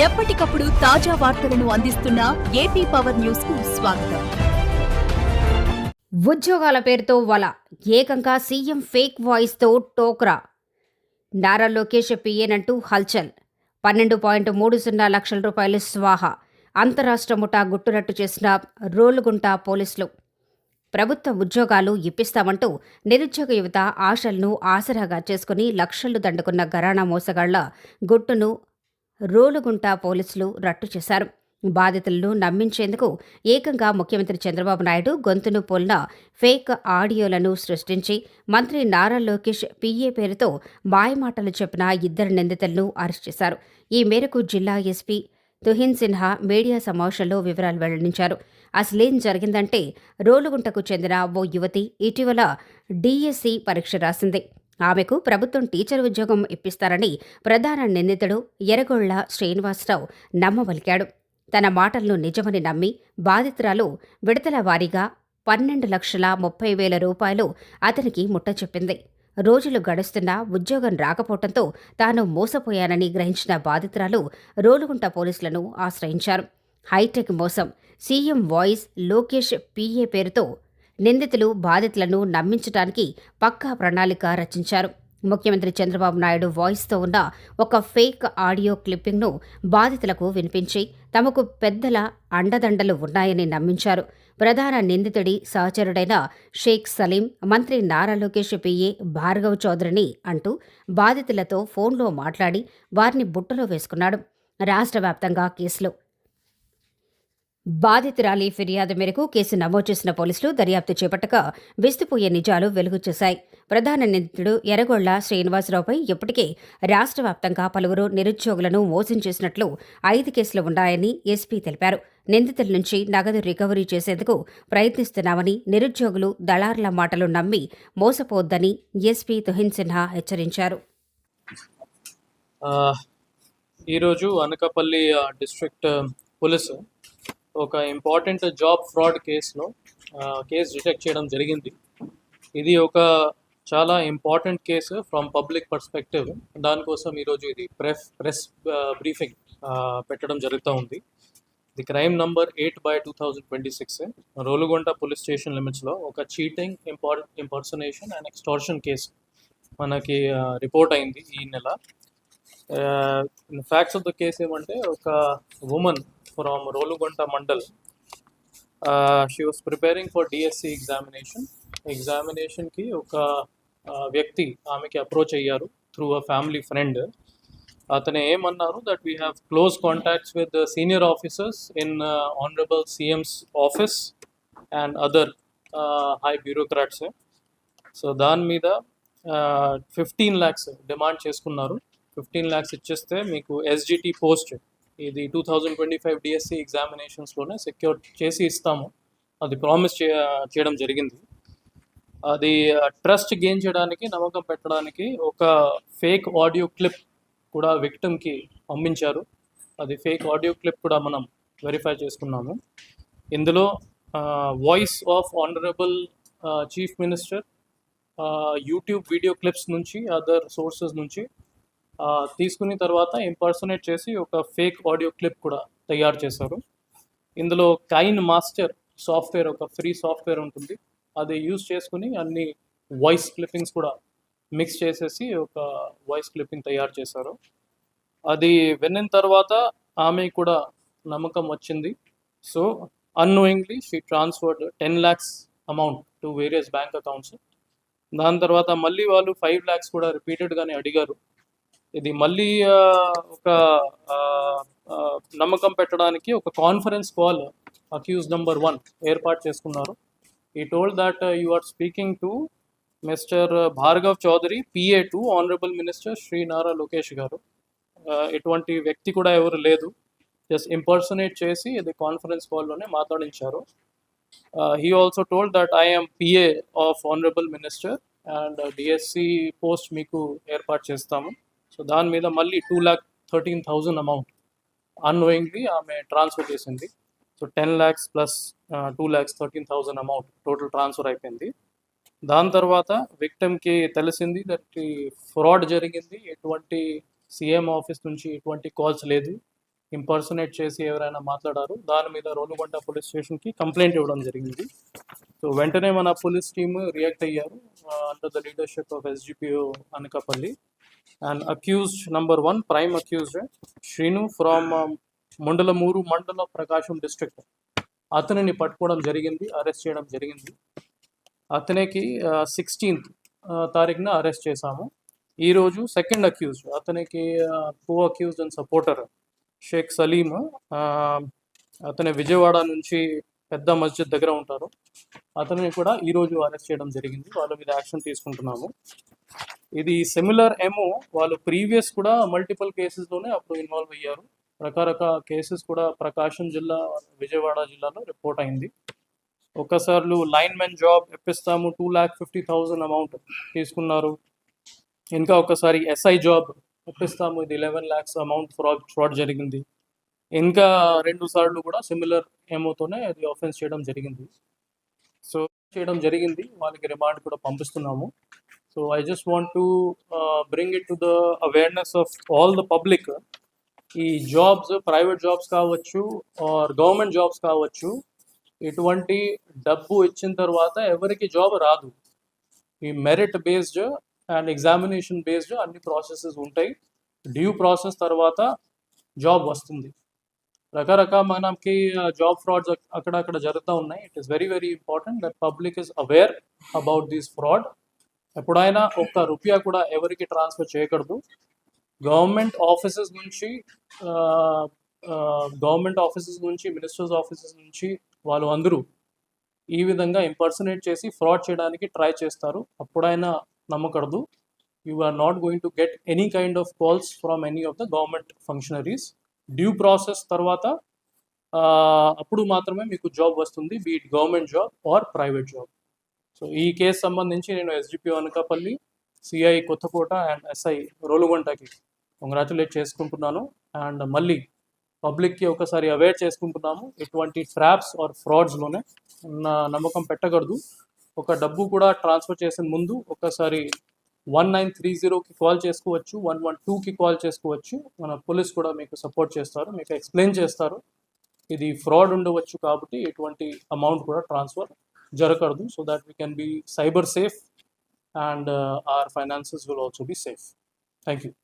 ఎప్పటికప్పుడు తాజా వార్తలను అందిస్తున్న ఏపీ పవర్ న్యూస్కు స్వాగతం. ఉద్యోగాల పేరుతో వల ఏకంగా సీఎం ఫేక్ వాయిస్తో టోక్రా. నారా లోకేష్ పిఏనంటూ హల్చల్. పన్నెండు పాయింట్ మూడు సున్నా లక్షల రూపాయలు స్వాహ. అంతరాష్ట్ర ముఠా గుట్టురట్టు చేసిన రోలుగుంట పోలీసులు. ప్రభుత్వ ఉద్యోగాలు ఇప్పిస్తామంటూ నిరుద్యోగ యువత ఆశలను ఆసరాగా చేసుకుని లక్షలు దండుకున్న గరాణా మోసగాళ్ళ గుట్టును రోలుగుంట పోలీసులు రట్టు చేశారు. బాధితులను నమ్మించేందుకు ఏకంగా ముఖ్యమంత్రి చంద్రబాబు నాయుడు గొంతును పోలిన ఫేక్ ఆడియోలను సృష్టించి మంత్రి నారా లోకేష్ పీఏ పేరుతో మాయమాటలు చెప్పిన ఇద్దరు నిందితులను అరెస్ట్ చేశారు. ఈ మేరకు జిల్లా ఎస్పీ తుహిన్ సిన్హా మీడియా సమావేశంలో వివరాలు వెల్లడించారు. అసలేం జరిగిందంటే రోలుగుంటకు చెందిన ఓ యువతి ఇటీవల డీఎస్సీ పరీక్ష రాసింది. ఆమెకు ప్రభుత్వం టీచర్ ఉద్యోగం ఇప్పిస్తారని ప్రధాన నిందితుడు ఎరగొళ్ళ శ్రీనివాసరావు నమ్మవలికాడు. తన మాటలను నిజమని నమ్మి బాధితురాలు విడతల వారీగా పన్నెండు లక్షల ముప్పై వేల రూపాయలు అతనికి ముట్టచెప్పింది రోజులు గడుస్తున్నా ఉద్యోగం రాకపోవడంతో తాను మోసపోయానని గ్రహించిన బాధితురాలు రోలుగుంట పోలీసులను ఆశ్రయించారు. హైటెక్ మోసం సీఎం వాయిస్ లోకేష్ పీఏ పేరుతో నిందితులు బాధితులను నమ్మించడానికి పక్కా ప్రణాళిక రచించారు. ముఖ్యమంత్రి చంద్రబాబు నాయుడు వాయిస్తో ఉన్న ఒక ఫేక్ ఆడియో క్లిప్పింగ్ను బాధితులకు వినిపించి తమకు పెద్దల అండదండలు ఉన్నాయని నమ్మించారు. ప్రధాన నిందితుడి సహచరుడైన షేక్ సలీం మంత్రి నారా లోకేష్ పిఏ భార్గవ్ చౌదరిని అంటూ బాధితులతో ఫోన్లో మాట్లాడి వారిని బుట్టలో వేసుకున్నాడు. రాష్ట్ర వ్యాప్తంగా కేసులు బాధితురాలి ఫిర్యాదు మేరకు కేసు నమోదు చేసిన పోలీసులు దర్యాప్తు చేపట్టగా విస్తుపోయే నిజాలు వెలుగుచూశాయి ప్రధాన నిందితుడు ఎర్రగొళ్ళ శ్రీనివాసరావుపై ఇప్పటికే రాష్ట్ర వ్యాప్తంగా పలువురు నిరుద్యోగులను మోసం చేసినట్లు ఐదు కేసులు ఉన్నాయని ఎస్పీ తెలిపారు. నిందితుల నుంచి నగదు రికవరీ చేసేందుకు ప్రయత్నిస్తున్నామని నిరుద్యోగులు దళారుల మాటలు నమ్మి మోసపోవద్దని ఎస్పీ తుహిన్ సిన్హా హెచ్చరించారు. ఈరోజు అనకాపల్లి డిస్ట్రిక్ట్ పోలీసు ఒక ఇంపార్టెంట్ జాబ్ ఫ్రాడ్ కేసులో కేసు డిటెక్ట్ చేయడం జరిగింది. ఇది ఒక చాలా important case from public perspective దానికోసం ఈరోజు ఇది ప్రెస్ ప్రెస్ బ్రీఫింగ్ పెట్టడం జరుగుతూ ఉంది. The crime number eight by two thousand twenty six Rolugonda police station లిమిట్స్లో ఒక cheating imper impersonation and extortion case మనకి రిపోర్ట్ అయింది ఈ నెల. ఫ్యాక్ట్స్ ఆఫ్ ద కేసు ఏమంటే ఒక woman from Rolugonta mandal she was preparing for DSC examination ఎగ్జామినేషన్కి ఒక వ్యక్తి ఆమెకి అప్రోచ్ అయ్యారు త్రూ అ ఫ్యామిలీ ఫ్రెండ్ అతను ఏమన్నారు that we have close contacts with senior officers in honourable CM's office and other high bureaucrats so దాని మీద fifteen lakhs demand చేసుకున్నారు fifteen lakhs ఇచ్చేస్తే మీకు ఎస్జిటి పోస్ట్ ఇది two thousand twenty five DSC ఎగ్జామినేషన్స్లోనే secure చేసి ఇస్తాము. అది ప్రామిస్ చే చేయడం జరిగింది. అది ట్రస్ట్ గెయిన్ చేయడానికి నమ్మకం పెట్టడానికి ఒక ఫేక్ ఆడియో క్లిప్ కూడా విక్టమ్కి పంపించారు. అది ఫేక్ ఆడియో క్లిప్ కూడా మనం వెరిఫై చేసుకున్నాము. ఇందులో voice of honourable chief minister YouTube video clips నుంచి అదర్ సోర్సెస్ నుంచి తీసుకున్న తర్వాత ఇంపర్సనేట్ చేసి ఒక ఫేక్ ఆడియో క్లిప్ కూడా తయారు చేశారు. ఇందులో కైన్ మాస్టర్ సాఫ్ట్వేర్ ఒక ఫ్రీ సాఫ్ట్వేర్ ఉంటుంది. అది యూజ్ చేసుకుని అన్ని వాయిస్ క్లిప్పింగ్స్ కూడా మిక్స్ చేసేసి ఒక వాయిస్ క్లిప్పింగ్ తయారు చేశారు. అది విన్న తర్వాత ఆమె కూడా నమ్మకం వచ్చింది. So annoyingly she transferred ten lakhs amount to various bank accounts దాని తర్వాత మళ్ళీ వాళ్ళు ఫైవ్ ల్యాక్స్ కూడా రిపీటెడ్గానే అడిగారు. ఇది మళ్ళీ ఒక నమ్మకం పెట్టడానికి ఒక conference call accused number one ఏర్పాటు చేసుకున్నారు. ఈ told that you are speaking to mister Bhargav Chowdary PA to honourable minister Shri Nara Lokesh గారు. ఇటువంటి ఎటువంటి వ్యక్తి కూడా ఎవరు లేదు. జస్ట్ ఇంపర్సనేట్ చేసి ఇది కాన్ఫరెన్స్ కాల్లోనే మాట్లాడించారు. He also told that I'm PA of honourable minister and DSC post మీకు ఏర్పాటు చేస్తాము. సో దాని మీద మళ్ళీ two lakh thirteen thousand amount annoyingly ఆమె ట్రాన్స్ఫర్ చేసింది. So ten lakhs plus two lakhs thirteen thousand amount total transfer అయిపోయింది. దాని తర్వాత విక్టమ్కి తెలిసింది దట్ ఫ్రాడ్ జరిగింది. ఎటువంటి సీఎం ఆఫీస్ నుంచి ఎటువంటి కాల్స్ లేదు. ఇంపర్సనేట్ చేసి ఎవరైనా మాట్లాడారు. దాని మీద రోలుగొండ పోలీస్ స్టేషన్కి కంప్లైంట్ ఇవ్వడం జరిగింది. సో వెంటనే మన పోలీస్ టీమ్ రియాక్ట్ అయ్యారు. Under the leadership of SDPO Anakapalli. And accused number one prime accused Srinu from మండలమూరు మండల ప్రకాశం డిస్ట్రిక్ట్ అతనిని పట్టుకోవడం జరిగింది అరెస్ట్ చేయడం జరిగింది. అతనికి సిక్స్టీన్త్ తారీఖున అరెస్ట్ చేశాము. ఈరోజు సెకండ్ అక్యూజ్డ్ అతనికి co accused and supporter Sheikh Saleem అతని విజయవాడ నుంచి పెద్ద మస్జిద్ దగ్గర ఉంటారు. అతనిని కూడా ఈరోజు అరెస్ట్ చేయడం జరిగింది. వాళ్ళ మీద యాక్షన్ తీసుకుంటున్నాము. ఇది సిమిలర్ ఏమో వాళ్ళు ప్రీవియస్ కూడా మల్టిపుల్ కేసెస్లోనే అప్పుడు ఇన్వాల్వ్ అయ్యారు. రకరకాల కేసెస్ కూడా ప్రకాశం జిల్లా విజయవాడ జిల్లాలో రిపోర్ట్ అయింది. ఒకసార్లు line men job ఇప్పిస్తాము two lakh fifty thousand amount తీసుకున్నారు. ఇంకా ఒకసారి ఎస్ఐ జాబ్ ఇప్పిస్తాము ఇది eleven lakhs amount fraud fraud జరిగింది. ఇంకా రెండు సార్లు కూడా సిమిలర్ ఏమోతోనే అది ఆఫెన్స్ చేయడం జరిగింది. సో చేయడం జరిగింది వాళ్ళకి రిమాండ్ కూడా పంపిస్తున్నాము. So I just to to bring it to the awareness of all the public ఈ జాబ్స్ ప్రైవేట్ జాబ్స్ కావచ్చు ఆర్ గవర్నమెంట్ జాబ్స్ కావచ్చు ఇటువంటి డబ్బు ఇచ్చిన తర్వాత ఎవరికి జాబ్ రాదు ఈ merit based and examination based అన్ని ప్రాసెసెస్ ఉంటాయి డ్యూ ప్రాసెస్ తర్వాత జాబ్ వస్తుంది రకరకాల మనకి జాబ్ ఫ్రాడ్స్ అక్కడక్కడ జరుగుతూ ఉన్నాయి it is very very important that public is aware about this fraud ఎప్పుడైనా ఒక్క రూపాయ కూడా ఎవరికి ట్రాన్స్ఫర్ చేయకూడదు. గవర్నమెంట్ ఆఫీసెస్ నుంచి గవర్నమెంట్ ఆఫీసెస్ నుంచి మినిస్టర్స్ ఆఫీసెస్ నుంచి వాళ్ళు అందరూ ఈ విధంగా ఇంపర్సనేట్ చేసి ఫ్రాడ్ చేయడానికి ట్రై చేస్తారు. అప్పుడైనా నమ్మకూడదు. You are not going to get any kind of calls from any of the government functionaries due process తర్వాత ఆ, అప్పుడు మాత్రమే మీకు జాబ్ వస్తుంది. Be it government job or private job so ఈ కేసు సంబంధించి నేను SDP Anakapalli CI Kothakota and SI రోలుగొంటకి congratulate చేసుకుంటున్నాను. అండ్ మళ్ళీ పబ్లిక్కి ఒకసారి అవేర్ చేసుకుంటున్నాము. ఇటువంటి ట్రాప్స్ ఆర్ ఫ్రాడ్స్లోనే నా నమ్మకం పెట్టకూడదు. ఒక డబ్బు కూడా ట్రాన్స్ఫర్ చేసే ముందు ఒకసారి వన్ నైన్ త్రీ జీరోకి కాల్ చేసుకోవచ్చు. వన్ వన్ టూకి కాల్ చేసుకోవచ్చు. మన పోలీస్ కూడా మీకు సపోర్ట్ చేస్తారు. మీకు ఎక్స్ప్లెయిన్ చేస్తారు. ఇది ఫ్రాడ్ ఉండవచ్చు కాబట్టి ఎటువంటి అమౌంట్ కూడా transfer jara kar so that we can be cyber safe and uh, our finances will also be safe. Thank you.